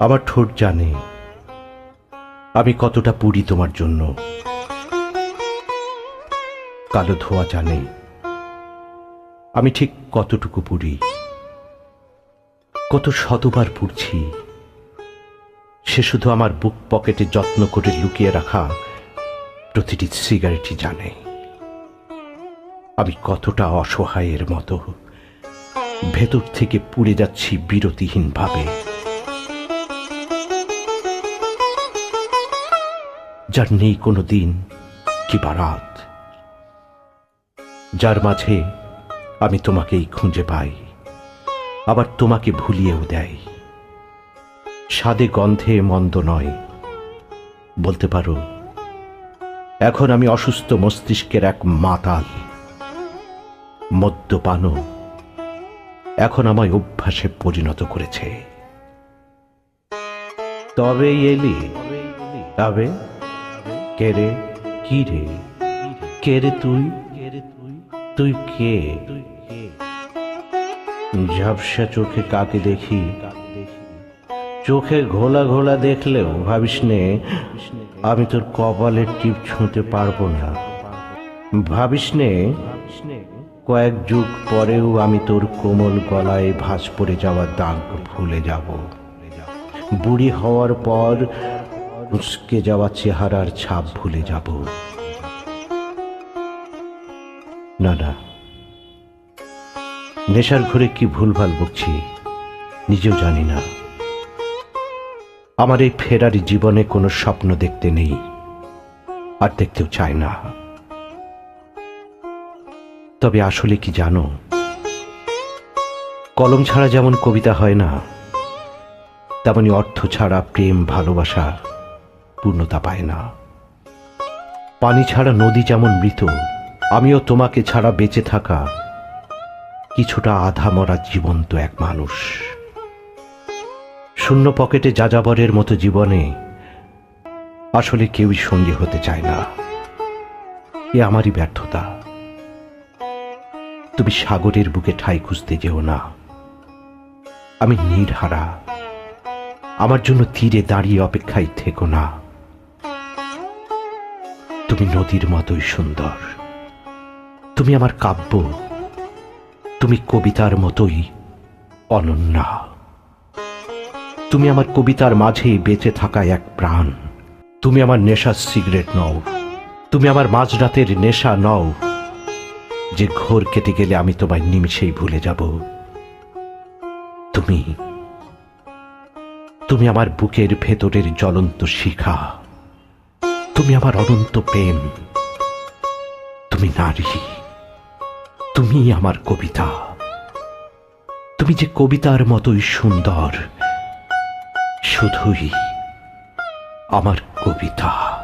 আমার ঠোঁট জানে। আমি কতটা পুরি তোমার জন্য। কালো ধোয়া জানে। আমি ঠিক কতটুকু পুরি। কত শতবার পুড়ছি। সে শুধু আমার বুক পকেটে যত্ন করে লুকিয়ে রাখা প্রতিটি সিগারেটই জানে। আমি কতটা অসহায়ের মতো। ভেতর থেকে পুড়ে যাচ্ছি বিরতিহীন ভাবে যার নেই কোনো দিন কি রাত যার মাঝে আমি তোমাকেই খুঁজে পাই, আবার তোমাকে ভুলিয়েও দেয়। স্বাদে, গন্ধে মন্দ নয়। বলতে পারো, এখন আমি অসুস্থ মস্তিষ্কের এক মাতাল, মদ্যপানও এখন আমায় অভ্যাসে পরিণত করেছে। তবে এলি, তবে কে রে? কি রে? কে রে তুই? তুই কে? ঝাপসা চোখে কাকে দেখি? চোখে ঘোলা ঘোলা দেখলেও ভাবিস নে, আমি তোর কপালের টিপ ছুঁতে পারব না। ভাবিস নে, কয়েক যুগ পরেও আমি তোর কোমল গলায় ভাঁজ পড়ে যাওয়া দাগ ভুলে যাব। বুড়ি হওয়ার পর উস্কে যাওয়া চেহারার ছাপ ভুলে যাব। না না। নেশার ঘরে কি ভুলভাল বকছি নিজেও জানি না। আমার এই ফেরারি জীবনে কোনো স্বপ্ন দেখতে নেই, আর দেখতেও চাই না। তবে আসলে কি জানো, কলম ছাড়া যেমন কবিতা হয় না, তেমনি অর্থ ছাড়া প্রেম, ভালোবাসা পূর্ণতা পায় না। পানি ছাড়া নদী যেমন মৃত, আমিও তোমাকে ছাড়া বেঁচে থাকা কিছুটা আধা মরা জীবন্ত এক মানুষ। শূন্য পকেটে যাযাবরের মতো জীবনে আসলে কেউই সঙ্গী হতে চায় না। এ আমারই ব্যর্থতা। তুমি সাগরের বুকে ঠাই খুঁজতে যেও না। আমি নির্হারা। আমার জন্য তীরে দাঁড়িয়ে অপেক্ষায় থেকো না। তুমি নদীর মতোই সুন্দর। তুমি আমার কাব্য। তুমি কবিতার মতোই অনন্যা। তুমি আমার কবিতার মাঝে বেঁচে থাকা এক প্রাণ। তুমি আমার নেশার সিগারেট নও। তুমি আমার মাঝরাতের নেশা নও। যে ঘোর কেটে গেলে আমি তোমায় নিমিষেই ভুলে যাব। তুমি তুমি আমার বুকের ভেতরের জ্বলন্ত শিখা। তুমি আমার অনন্ত প্রেম। তুমি নারী। তুমি আমার কবিতা। তুমি যে কবিতার মতোই সুন্দর, শুধুই আমার কবিতা।